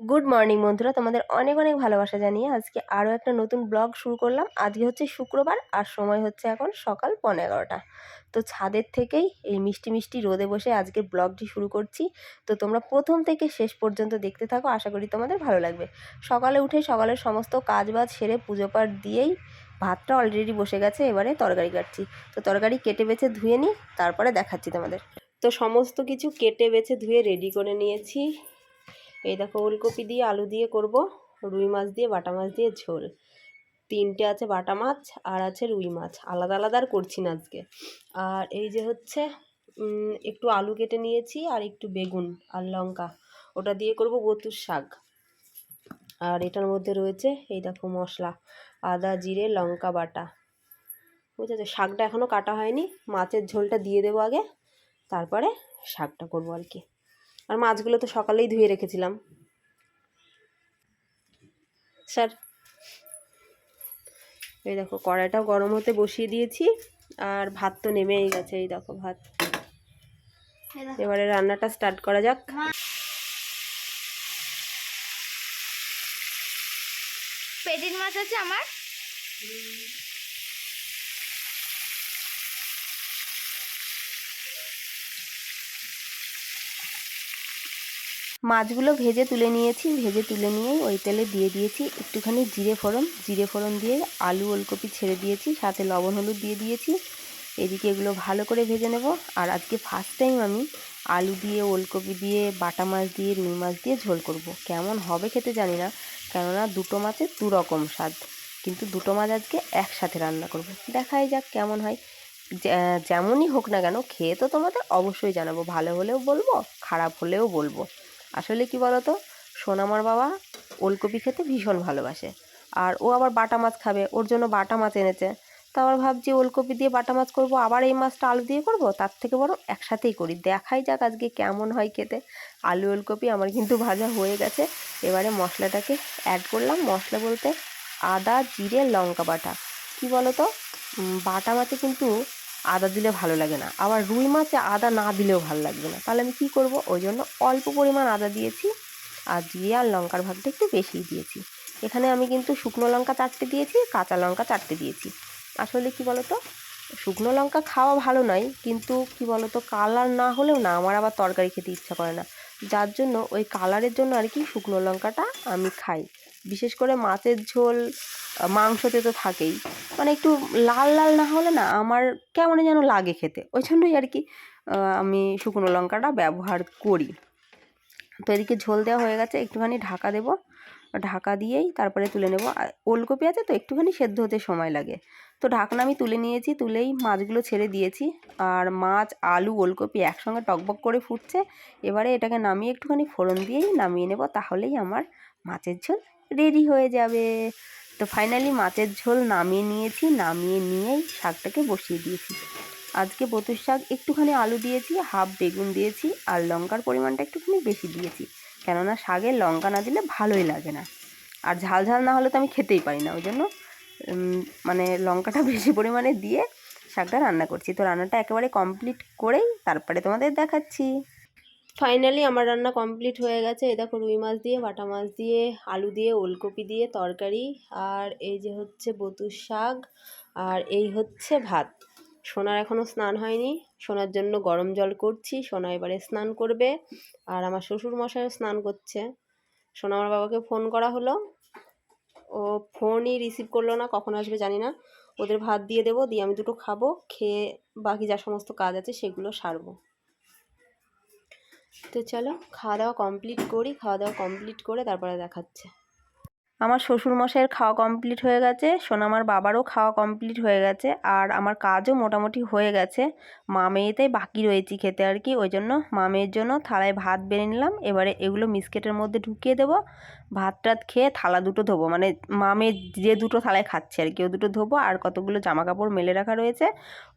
Good morning বন্ধুরা। তোমাদের অনেক অনেক ভালোবাসা জানিয়ে আজকে আরও একটা নতুন ব্লগ শুরু করলাম। আজকে হচ্ছে শুক্রবার আর সময় হচ্ছে এখন সকাল পনেরো এগারোটা তো ছাদের থেকেই এই মিষ্টি মিষ্টি রোদে বসে আজকে ব্লগটি শুরু করছি। তো তোমরা প্রথম থেকে শেষ পর্যন্ত দেখতে থাকো, আশা করি তোমাদের ভালো লাগবে। সকালে উঠে সকালের সমস্ত কাজ বাজ সেরে পুজো পাঠ দিয়েই ভাতটা অলরেডি বসে গেছে, এবারে তরকারি কাটছি। তো তরকারি কেটে বেছে ধুয়ে নিই, তারপরে দেখাচ্ছি তোমাদের। তো সমস্ত কিছু কেটে বেছে ধুয়ে রেডি করে নিয়েছি। এই দেখো ওলকপি দিয়ে আলু দিয়ে করব, রুই মাছ দিয়ে, বাটা মাছ দিয়ে ঝোল। তিনটে আছে বাটা মাছ আর আছে রুই মাছ। আলাদা আলাদা আর করছি না আজকে। আর এই যে হচ্ছে একটু আলু কেটে নিয়েছি আর একটু বেগুন আর লঙ্কা। ওটা দিয়ে করব বতুর শাক। আর এটার মধ্যে রয়েছে এই দেখো মশলা, আদা, জিরে, লঙ্কা বাটা। বুঝেছ? শাকটা এখনও কাটা হয়নি। মাছের ঝোলটা দিয়ে দেবো আগে, তারপরে শাকটা করব আর কি। আর মাছগুলো তো সকালেই ধুয়ে রেখেছিলাম। স্যার এই দেখো কড়াইটাও গরম হতে বসিয়ে দিয়েছি আর ভাত তো নেমেই গেছে এই দেখো ভাত। এবারে রান্নাটা স্টার্ট করা যাক। পেটির মাছ আছে আমার? মাছগুলো ভেজে তুলে নিয়েছি, ভেজে তুলে নিয়ে ওই তেলে দিয়ে দিয়েছি একটুখানি জিরে ফোড়ন। জিরে ফোড়ন দিয়ে আলু ওলকপি ছেড়ে দিয়েছি, সাথে লবণ হলুদ দিয়ে দিয়েছি। এদিকে এগুলো ভালো করে ভেজে নেব। আর আজকে ফার্স্ট টাইম আমি আলু দিয়ে, ওলকপি দিয়ে, বাটা মাছ দিয়ে, রুই মাছ দিয়ে ঝোল করব। কেমন হবে খেতে জানি না, কেননা দুটো মাছের দু রকম স্বাদ। কিন্তু দুটো মাছ আজকে একসাথে রান্না করব। দেখাই যাক কেমন হয়। যেমনই হোক না কেন, খেয়ে তো তোমাদের অবশ্যই জানাব। ভালো হলেও বলব, খারাপ হলেও বলব। আসলে কি বলতো? সোনামার বাবা ওলকপি খেতে ভীষণ ভালোবাসে। আর ও আবার বাটা মাছ খাবে, ওর জন্য বাটা মাছ এনেছে। তো আবার ভাবছি ওলকপি দিয়ে বাটা মাছ করব, আবার এই মাছটা আলু দিয়ে করব? তার থেকে বরং একসাথেই করি। দেখাই যাক আজকে কেমন হয় খেতে। আলু, ওলকপি আমার কিন্তু ভাজা হয়ে গেছে। এবারে মশলাটাকে অ্যাড করলাম। মশলা বলতে আদা, জিরে, লঙ্কা বাটা। কি বলো তো বাটা মাছে কিন্তু আদা দিলে ভালো লাগে না। আবার রুই মাছে আদা না দিলেও ভালো লাগবে না। তাহলে আমি কি করব? ওই জন্য অল্প পরিমাণ আদা দিয়েছি আর জিরে আর লঙ্কার ভাগটা একটু বেশি দিয়েছি। এখানে আমি কিন্তু শুকনো লঙ্কা চারটে দিয়েছি, কাঁচা লঙ্কা চারটে দিয়েছি। আসলে কি বলতো? শুকনো লঙ্কা খাওয়া ভালো নয়, কিন্তু কি বলতো? কালার না হলেও না, আমার আবার তরকারি খেতে ইচ্ছা করে না। যার জন্য ওই কালারের জন্য আর কি শুকনো লঙ্কাটা আমি খাই। বিশেষ করে মাছের ঝোল মাংসতে তো থাকেই। মানে একটু লাল লাল না হলে না আমার কেমন যেন লাগে খেতে। ওই জন্যই আর কি আমি শুকনো লঙ্কাটা ব্যবহার করি। তো এদিকে ঝোল দেওয়া হয়ে গেছে, একটুখানি ঢাকা দেবো। ঢাকা দিয়েই তারপরে তুলে নেব। ওলকপি আছে তো, একটুখানি সেদ্ধ হতে সময় লাগে। তো ঢাকনা আমি তুলে নিয়েছি, তুলেই মাছগুলো ছেড়ে দিয়েছি। আর মাছ, আলু, ওলকপি একসঙ্গে টকবক করে ফুটছে। এবারে এটাকে নামিয়ে একটুখানি ফোড়ন দিয়েই নামিয়ে নেব, তাহলেই আমার মাছের ঝোল রেডি হয়ে যাবে। তো ফাইনালি মাছের ঝোল নামিয়ে নিয়েছি, নামিয়ে নিয়েই শাকটাকে বসিয়ে দিয়েছি। আজকে বতুর শাক একটুখানি আলু দিয়েছি হাফ বেগুন দিয়েছি আর লঙ্কার পরিমাণটা একটুখানি বেশি দিয়েছি। কেননা শাকে লঙ্কা না দিলে ভালোই লাগে না। আর ঝাল ঝাল না হলে তো আমি খেতেই পারি না। ওই জন্য মানে লঙ্কাটা বেশি পরিমাণে দিয়ে শাকটা রান্না করছি। তো রান্নাটা একেবারে কমপ্লিট করেই তারপরে তোমাদের দেখাচ্ছি। ফাইনালি আমার রান্না কমপ্লিট হয়ে গেছে। এই দেখো রুই মাছ দিয়ে, বাটা মাছ দিয়ে, আলু দিয়ে, ওলকপি দিয়ে, তরকারি আর এই যে হচ্ছে বতুর শাক আর এই হচ্ছে ভাত। সোনার এখনও স্নান হয়নি। সোনার জন্য গরম জল করছি। সোনা এবারে স্নান করবে আর আমার শ্বশুর মশাইও স্নান করছে। সোনা আমার বাবাকে ফোন করা হলো। ও ফোনই রিসিভ করল না, কখন আসবে জানি না। ওদের ভাত দিয়ে দেবো, দিয়ে আমি দুটো খাব, খেয়ে বাকি যা সমস্ত কাজ আছে সেগুলো সারবো। তো চলো খাওয়া দাওয়া কমপ্লিট করি খাওয়া দাওয়া কমপ্লিট করে তারপরে দেখাচ্ছে। আমার শ্বশুরমশাইয়ের খাওয়া কমপ্লিট হয়ে গেছে, সোনামার বাবারও খাওয়া কমপ্লিট হয়ে গেছে, আর আমার কাজও মোটামুটি হয়ে গেছে। মা মেয়েতেই বাকি রয়েছি খেতে আর কি, ওই জন্য মা মেয়ের জন্য থালায় ভাত বেড়ে নিলাম, এবারে এগুলো মিসকেটের মধ্যে ঢুকিয়ে দেবো ভাত টাত খেয়ে থালা দুটো ধোবো মানে মা যে দুটো থালায় খাচ্ছে আর কি, ও দুটো ধোবো, আর কতগুলো জামা কাপড় মেলে রাখা রয়েছে,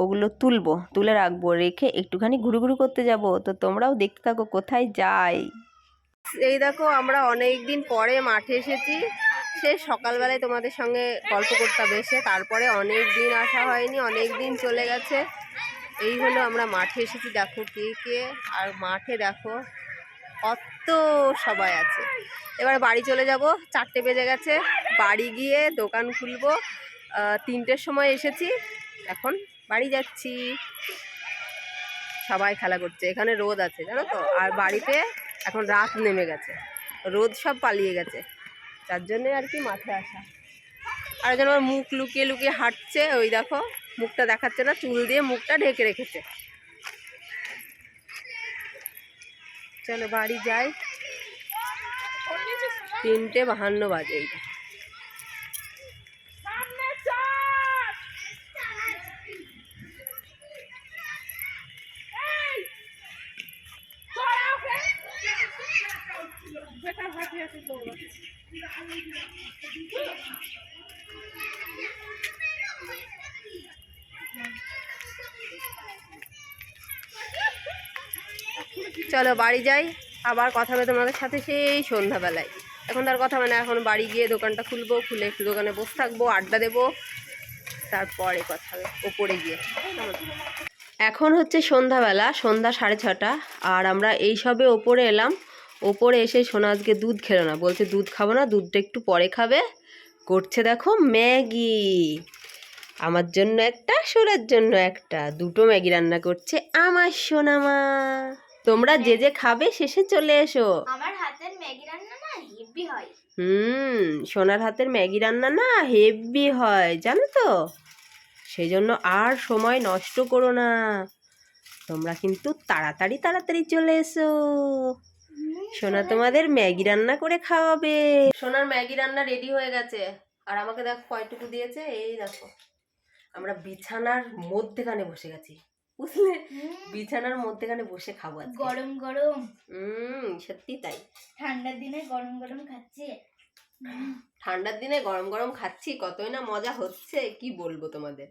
ওগুলো তুলবো, তুলে রাখব, রেখে একটুখানি ঘুরু ঘুরু করতে যাব, তো তোমরাও দেখতে থাকো কোথায় যাই। এই দেখো, আমরা অনেক দিন পরে মাঠে এসেছি। সে সকালবেলায় তোমাদের সঙ্গে গল্প করতে এসে। তারপরে অনেক দিন আসা হয়নি অনেক দিন চলে গেছে। এই হলো আমরা মাঠে এসেছি, দেখো কে কে। আর মাঠে দেখো কত সবাই আছে। এবার বাড়ি চলে যাব, চারটে বেজে গেছে। বাড়ি গিয়ে দোকান খুলবো। তিনটের সময় এসেছি। এখন বাড়ি যাচ্ছি। সবাই খেলা করছে, এখানে রোদ আছে, জানো তো? আর বাড়িতে এখন রাত নেমে গেছে। রোদ সব পালিয়ে গেছে। তার জন্যে আর কি মাঠে আসা। আর যেন আমার মুখ লুকিয়ে লুকিয়ে হাঁটছে, ওই দেখো, মুখটা দেখাচ্ছে না, চুল দিয়ে মুখটা ঢেকে রেখেছে। চলো বাড়ি যাই। তিনটে বাহান্ন বাজে এইটা। চলো বাড়ি যাই, আবার কথা হবে তোমাদের সাথে সেই সন্ধ্যাবেলায়। এখন তার কথা মানে এখন বাড়ি গিয়ে দোকানটা খুলবো, খুলে একটু দোকানে বসে থাকব, আড্ডা দেবো, তারপরে কথা হবে, ওপরে গিয়ে। এখন হচ্ছে সন্ধ্যাবেলা, সন্ধ্যা সাড়ে ছটা, আর আমরা এই সবে ওপরে এলাম ওপরে এসে সোনা আজকে দুধ খেলো না। বলছে দুধ খাব না দুধটা একটু পরে খাবে। করছে দেখো ম্যাগি। আমার জন্য একটা সোনার জন্য একটা। দুটো ম্যাগি রান্না করছে আমার সোনা মা তোমরা যে যে খাবে শেষে চলে এসো। আমার হাতের ম্যাগি রান্না না হেভি হয়। হুম সোনার হাতের ম্যাগি রান্না না হেভি হয় জানো তো? সেই জন্য আর সময় নষ্ট করো না। তোমরা কিন্তু তাড়াতাড়ি তাড়াতাড়ি চলে এসো। সোনা তোমাদের ম্যাগি রান্না করে খাওয়াবে। সোনার ম্যাগি রান্না রেডি হয়ে গেছে। আর আমাকে দেখো কয়টুকু দিয়েছে এই দেখো। আমরা বিছানার মধ্যেখানে বসে গেছি। বুঝলে? বিছানার মধ্যেখানে বসে খাব আজকে। গরম গরম। হুম সত্যি তাই। ঠান্ডার দিনে গরম গরম খাচ্ছে। ঠান্ডার দিনে গরম গরম খাচ্ছি কতই না মজা হচ্ছে কি বলব তোমাদের?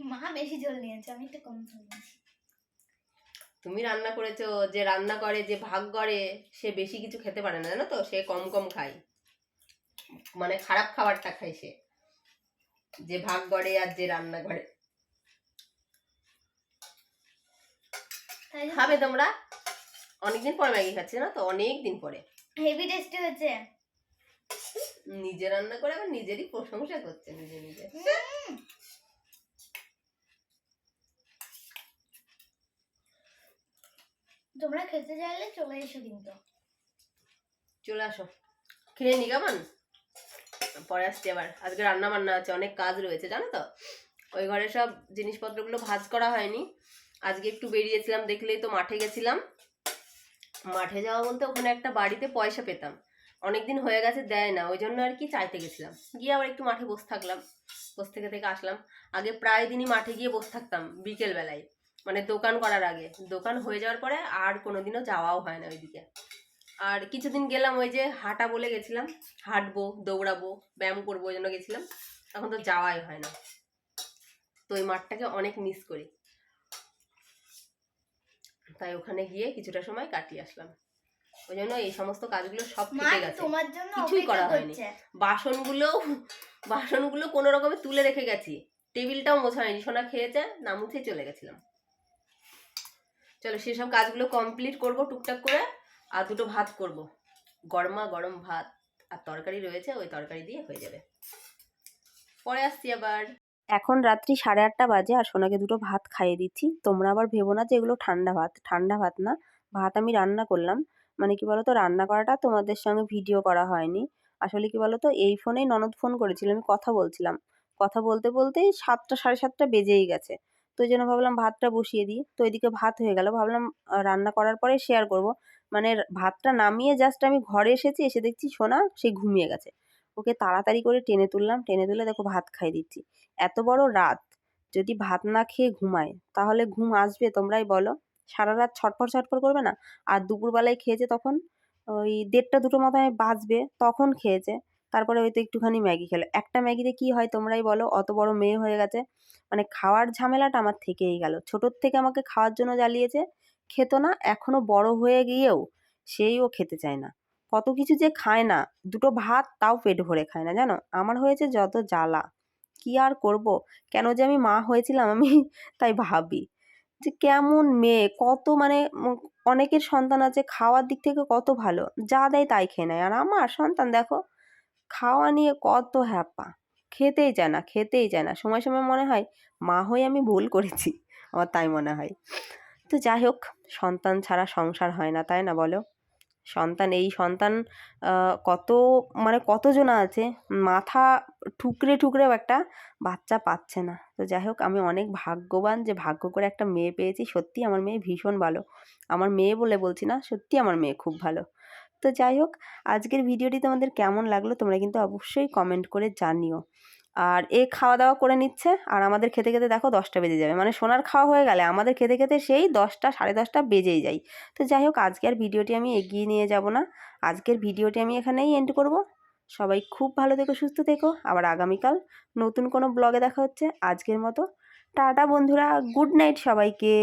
মা বেশি ঝোল নিয়েছে আমি একটু কম ঝোল নিয়েছি। তুমি রান্না করেছ যে রান্না করে যে ভাগ করে সে বেশি কিছু খেতে পারে না জানো তো? সে কম কম খায়। মানে খারাপ খাবারটা খায় সে। যে ভাগ করে আর যে রান্না করে। খাবে তোমরা? অনেকদিন পরে ম্যাগি খাচ্ছে না তো? অনেক দিন পরে। হেভি টেস্টি হচ্ছে। নিজে রান্না করে আবার নিজেরই প্রশংসা করছে নিজে নিজে। তোমরা খেতে চাইলে চলে এসো কিন্তু। চলে আসো। খেয়ে নি কেমন? পরে আসছি আবার। আজকে রান্না বান্না আছে, অনেক কাজ রয়েছে, জানো তো? ওই ঘরে সব জিনিসপত্রগুলো ভাজ করা হয়নি। আজকে একটু বেরিয়েছিলাম, দেখলেই তো মাঠে গেছিলাম। মাঠে যাওয়া বলতে ওখানে একটা বাড়িতে পয়সা পেতাম। অনেক দিন হয়ে গেছে, দেয় না। ওই জন্য আর কি চাইতে গেছিলাম। গিয়ে আবার একটু মাঠে বসে থাকলাম, বসে থেকে থেকে আসলাম। আগে প্রায় দিনই মাঠে গিয়ে বসে থাকতাম বিকেল বেলায় মানে দোকান করার আগে। দোকান হয়ে যাওয়ার পরে আর কোনোদিনও যাওয়াও হয় না ওইদিকে। আর কিছুদিন গেলাম ওই যে হাঁটা বলে গেছিলাম হাঁটবো দৌড়াবো ব্যায়াম করব ওই জন্য গেছিলাম। এখন তো যাওয়াই হয় না। তো ওই মাঠটাকে অনেক মিস করি। তাই ওখানে গিয়ে কিছুটা সময় কাটিয়ে আসলাম। ওই জন্য এই সমস্ত কাজগুলো সব থেকে গেছে। কিছুই করা হয়নি। বাসনগুলো বাসনগুলো কোনো রকমে তুলে রেখে গেছি। টেবিলটাও মোছা হয়নি। সোনা খেয়েছে না মুছে চলে গেছিলাম। চলো সেসব কাজগুলো কমপ্লিট করব টুকটাক করে, আর দুটো ভাত করব। গরমা গরম ভাত, আর তরকারি রয়েছে, ওই তরকারি দিয়ে হয়ে যাবে। পরে আসছি আবার। এখন রাত্রি সাড়ে আটটা বাজে, আর সোনাকে দুটো ভাত খাইয়ে দিচ্ছি। তোমরা আবার ভেবো না যে এগুলো ঠান্ডা ভাত ঠান্ডা ভাত না। ভাত আমি রান্না করলাম। মানে কি বলতো, রান্না করাটা তোমাদের সঙ্গে ভিডিও করা হয়নি। আসলে কি বলতো, এই ফোনেই ননদ ফোন করেছিল, আমি কথা বলছিলাম। কথা বলতে বলতেই সাতটা, সাড়ে সাতটা বেজেই গেছে। তো ওই জন্য ভাবলাম ভাতটা বসিয়ে দিই। তো এদিকে ভাত হয়ে গেল। ভাবলাম রান্না করার পরে শেয়ার করব। মানে ভাতটা নামিয়ে জাস্ট আমি ঘরে এসেছি, এসে দেখছি সোনা, সে ঘুমিয়ে গেছে। ওকে তাড়াতাড়ি করে টেনে তুললাম। টেনে তুলে দেখো ভাত খাইয়ে দিচ্ছি। এত বড় রাত। যদি ভাত না খেয়ে ঘুমায়, তাহলে ঘুম আসবে তোমরাই বলো। সারা রাত ছটফট ছটফট করবে না? আর দুপুরবেলায় খেয়েছে তখন? ওই দেড়টা দুটো মতো বাজবে, তখন খেয়েছে। তারপরে হয়তো একটুখানি ম্যাগি খেলো। একটা ম্যাগিতে কি হয় তোমরাই বলো, অত বড় মেয়ে হয়ে গেছে। মানে খাওয়ার ঝামেলাটা আমার থেকেই গেল। ছোটোর থেকে আমাকে খাওয়ার জন্য জ্বালিয়েছে, খেতো না, এখনও বড় হয়ে গিয়েও সেই ও খেতে চায় না। কত কিছু যে খায় না, দুটো ভাত তাও পেট ভরে খায় না, জানো? আমার হয়েছে যত জ্বালা, কি আর করব? কেন যে আমি মা হয়েছিলাম আমি, তাই ভাবি যে কেমন মেয়ে, কত মানে অনেকের সন্তান আছে, খাওয়ার দিক থেকে কত ভালো, যা দেয় তাই খেয়ে নেয়। আর আমার সন্তান দেখো খাওয়া নিয়ে কত হ্যাপা। খেতেই চায় না, খেতেই চায় না। সময় সময় মনে হয়, মা হয়ে আমি ভুল করেছি। আমার তাই মনে হয়। তো যাই হোক, সন্তান ছাড়া সংসার হয় না, তাই না বলো? সন্তান, এই সন্তান কত মানে কতজন আছে? মাথা ঠুকরে ঠুকরেও একটা বাচ্চা পাচ্ছে না। তো যাই হোক, আমি অনেক ভাগ্যবান যে ভাগ্য করে একটা মেয়ে পেয়েছি। সত্যি আমার মেয়ে ভীষণ ভালো। আমার মেয়ে বলে বলছি না সত্যি আমার মেয়ে খুব ভালো। তো যাই হোক, আজকের ভিডিওটি তোমাদের কেমন লাগল তোমরা কিন্তু অবশ্যই কমেন্ট করে জানিও। আর এ খাওয়া দাওয়া করে নিচ্ছে, আর আমাদের খেতে খেতে দেখো দশটা বেজে যাবে। মানে সোনার খাওয়া হয়ে গেলে আমাদের খেতে খেতে সেই দশটা, সাড়ে দশটা বেজেই যায়। তো যাই হোক, আজকে আর ভিডিওটি আমি এগিয়ে নিয়ে যাব না। আজকের ভিডিওটি আমি এখানেই এন্ড করব। সবাই খুব ভালো থেকো, সুস্থ থেকো। আবার আগামীকাল নতুন কোনো ব্লগে দেখা হচ্ছে। আজকের মতো, টাটা বন্ধুরা গুড নাইট সবাইকে।